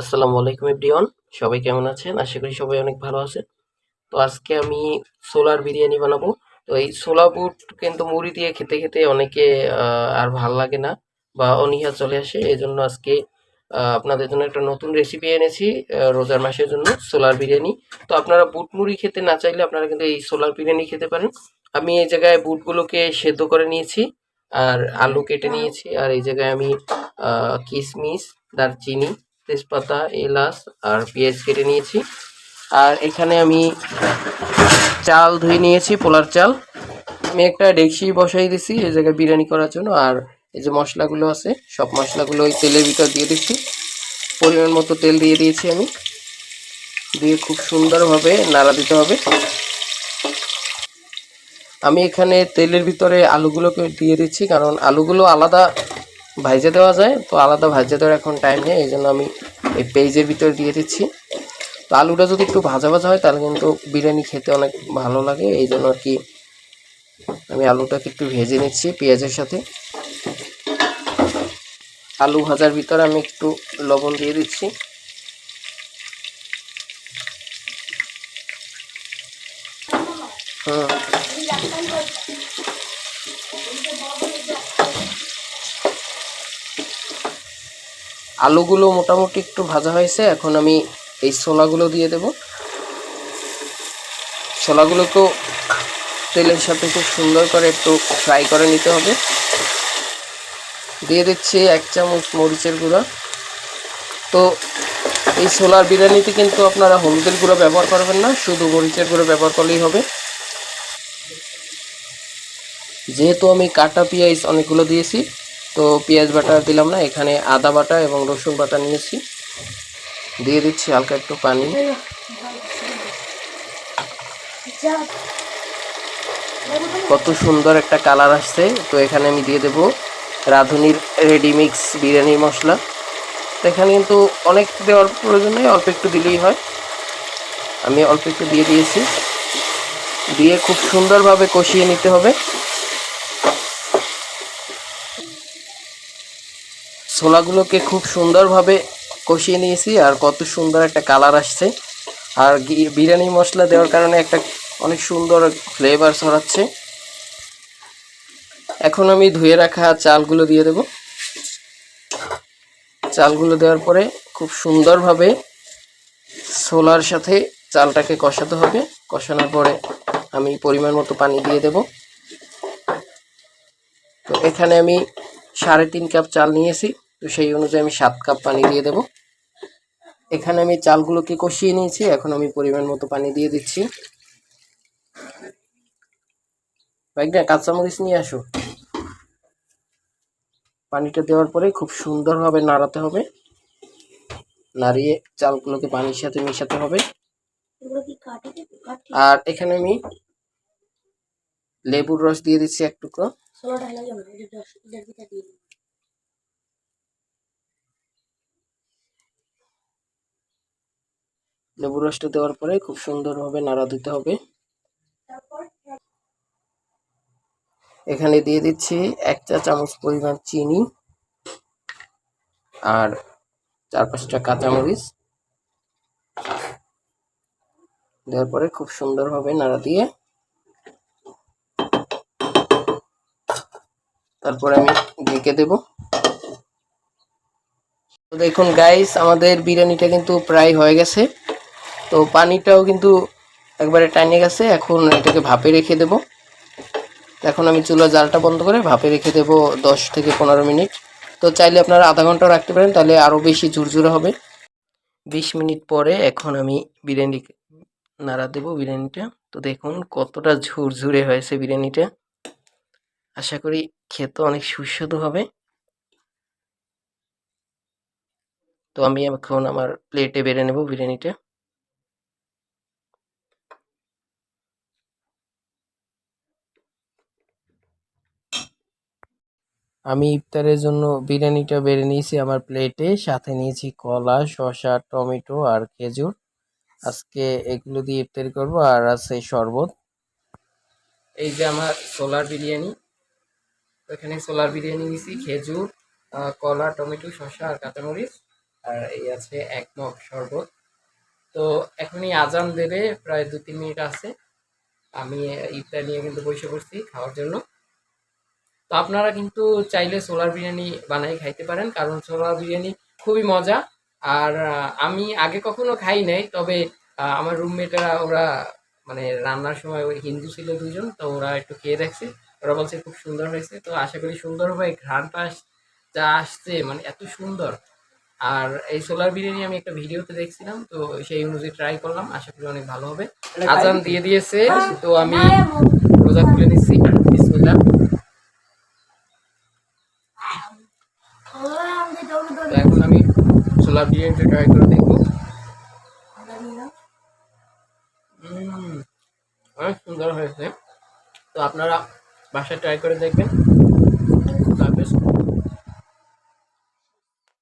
আসসালামু আলাইকুম এভরিওয়ান, সবাই কেমন আছেন? আশা করি সবাই অনেক ভালো আছেন। তো আজকে আমি সোলার বিরিয়ানি বানাবো। তো এই সোলা বুট কিন্তু মুড়ি দিয়ে খেতে খেতে অনেকে আর ভালো লাগে না বা অনীহা চলে আসে। এই জন্য আজকে আপনাদের জন্য একটা নতুন রেসিপি এনেছি রোজার মাসের জন্য সোলার বিরিয়ানি। তো আপনারা বুট মুড়ি খেতে না চাইলে আপনারা কিন্তু এই সোলার বিরিয়ানি খেতে পারেন। আমি এই জায়গায় বুটগুলোকে সেদ্ধ করে নিয়েছি, আর আলু কেটে নিয়েছি, আর এই জায়গায় আমি কিশমিশ দারচিনি তেজপাতা, এলাচ আর পেঁয়াজ কেটে নিয়েছি। আর এখানে আমি চাল ধুয়ে নিয়েছি, পোলার চাল। আমি একটা ডেকচি বসাই দিছি, এই জায়গায় বিরিয়ানি করার জন্য। আর এই যে মশলাগুলো আছে, সব মশলাগুলো ওই তেলের ভিতর দিয়ে দিচ্ছি। পরিমাণ মতো তেল দিয়ে দিয়েছি আমি। দিয়ে খুব সুন্দরভাবে নাড়া দিতে হবে। আমি এখানে তেলের ভিতরে আলুগুলোকে দিয়ে দিচ্ছি, কারণ আলুগুলো আলাদা ভাজে দেওয়া যায়, তো আলাদা ভাজে দেওয়ার এখন টাইম নেই, এই জন্য আমি এই পেঁয়াজের ভিতরে দিয়ে দিচ্ছি। তো আলুটা যদি একটু ভাজা ভাজা হয়, তাহলে কিন্তু বিরিয়ানি খেতে অনেক ভালো লাগে, এই জন্য আর কি আমি আলুটাকে একটু ভেজে নিচ্ছি পেঁয়াজের সাথে। আলু ভাজার ভিতরে আমি একটু লবণ দিয়ে দিচ্ছি। হুম। আলুগুলো মোটামুটি একটু ভাজা হয়েছে, এখন আমি এই ছোলাগুলো দিয়ে দেব। ছোলাগুলোকেও তেলের সাথে খুব সুন্দর করে একটু ফ্রাই করে নিতে হবে। দিয়ে দিচ্ছি এক চামচ মরিচের গুঁড়া। তো এই ছোলার বিরিয়ানিতে কিন্তু আপনারা হলুদের গুঁড়ো ব্যবহার করবেন না, শুধু মরিচের গুঁড়ো ব্যবহার করলেই হবে। যেহেতু আমি কাটা পেঁয়াজ অনেকগুলো দিয়েছি তো পেঁয়াজ বাটা দিলাম না, এখানে আদা বাটা এবং রসুন বাটা নিয়েছি। দিয়ে দিচ্ছি হালকা একটু পানি। কত সুন্দর একটা কালার আসছে। তো এখানে আমি দিয়ে দেব রাঁধুনির রেডি মিক্স বিরিয়ানির মশলা। তো এখানে কিন্তু অনেক দেওয়ার প্রয়োজন নেই, অল্প একটু দিলেই হয়। আমি অল্প একটু দিয়ে দিয়েছি। দিয়ে খুব সুন্দরভাবে কষিয়ে নিতে হবে। ছোলাগুলোকে খুব সুন্দরভাবে কষিয়ে নিয়েছি আর কত সুন্দর একটা কালার আসছে। আর বিরিয়ানি মশলা দেওয়ার কারণে একটা অনেক সুন্দর ফ্লেভার ছড়াচ্ছে। এখন আমি ধুয়ে রাখা চালগুলো দিয়ে দেব। চালগুলো দেওয়ার পরে খুব সুন্দরভাবে ছোলার সাথে চালটাকে কষাতে হবে। কষানোর পরে আমি পরিমাণ মতো পানি দিয়ে দেব। তো এখানে আমি সাড়ে তিন কাপ চাল নিয়েছি, তো সেই অনুযায়ী আমি সাত কাপ পানি দিয়ে দেব। এখানে আমি চালগুলোকে কষিয়ে নিয়েছি, এখন আমি পরিমাণ মতো পানি দিয়ে দিচ্ছি। বাইকটা কাঁচামরিচ নিয়ে আসো। পানিটা দেওয়ার পরে খুব সুন্দরভাবে নাড়াতে হবে। নাড়িয়ে চালগুলোকে পানির সাথে মেশাতে হবে। আর এখানে আমি লেবুর রস দিয়ে দিচ্ছি এক টুকরো। লেবু রসটা দেওয়ার পরে খুব সুন্দরভাবে নাড়া দিতে হবে। এখানে দিয়ে দিচ্ছি এক চা চামচ পরিমাণ চিনি আর চার পাঁচটা কাঁচামরিচ। দেওয়ার পরে খুব সুন্দরভাবে নাড়া দিয়ে তারপরে আমি ঢেকে দেব। তো দেখুন গাইস আমাদের বিরিয়ানিটা কিন্তু প্রায় হয়ে গেছে। তো পানিটাও কিন্তু একবারে টাইনে গেছে, এখন এটাকে ভাপে রেখে দেব। এখন আমি চুলার জালটা বন্ধ করে ভাপে রেখে দেব দশ থেকে পনেরো মিনিট। তো চাইলে আপনারা আধা ঘণ্টা রাখতে পারেন, তাহলে আরও বেশি ঝুরঝুরে হবে। বিশ মিনিট পরে এখন আমি বিরিয়ানি নাড়া দেবো বিরিয়ানিটা। তো দেখুন কতটা ঝুরঝুরে হয়েছে বিরিয়ানিটা। আশা করি খেতে অনেক সুস্বাদু হবে। তো আমি এখন আমার প্লেটে বেড়ে নেব বিরিয়ানিটা। আমি ইফতারের জন্য বিরিয়ানিটা বেড়ে নিয়েছি আমার প্লেটে সাথে নিয়েছি কলা, শসা, টমেটো আর খেজুর। আজকে এগুলো দিয়ে ইফতারি করব আর আছে শরবত। এই যে আমার সোলার বিরিয়ানি। এখানে সোলার বিরিয়ানি নিয়েছি, খেজুর কলা, টমেটো, শসা আর কাঁচামরিচ। আর এই আছে এক মগ শরবত। তো এখনই আজান দেবে, প্রায় দু তিন মিনিট আছে। আমি ইফতার নিয়ে কিন্তু বসে পড়ছি খাওয়ার জন্য। তো আপনারা কিন্তু চাইলে সোলার বিরিয়ানি বানাই খাইতে পারেন, কারণ সোলার বিরিয়ানি খুবই মজা। আর আমি আগে কখনো খাই নাই, তবে আমার রুমমেটরা ওরা মানে রান্নার সময় ওই হিন্দু ছিল দুজন, তো ওরা একটু খেয়ে দেখছে। ওরা বলছে খুব সুন্দর হয়েছে। তো আশা করি সুন্দর হবে ঘ্রাণটা যা আসছে মানে এত সুন্দর। আর এই সোলার বিরিয়ানি আমি একটা ভিডিওতে দেখছিলাম তো সেই অনুযায়ী ট্রাই করলাম। আশা করি অনেক ভালো হবে। আজান দিয়ে দিয়েছে তো আমি রোজা খুলে নিচ্ছি। বিসমিল্লাহ। তো এখন আমি সোলার বিরিয়ানিটা ট্রাই করে দেখব। উম, অনেক সুন্দর হয়েছে। তো আপনারা বাসায় ট্রাই করে দেখবেন।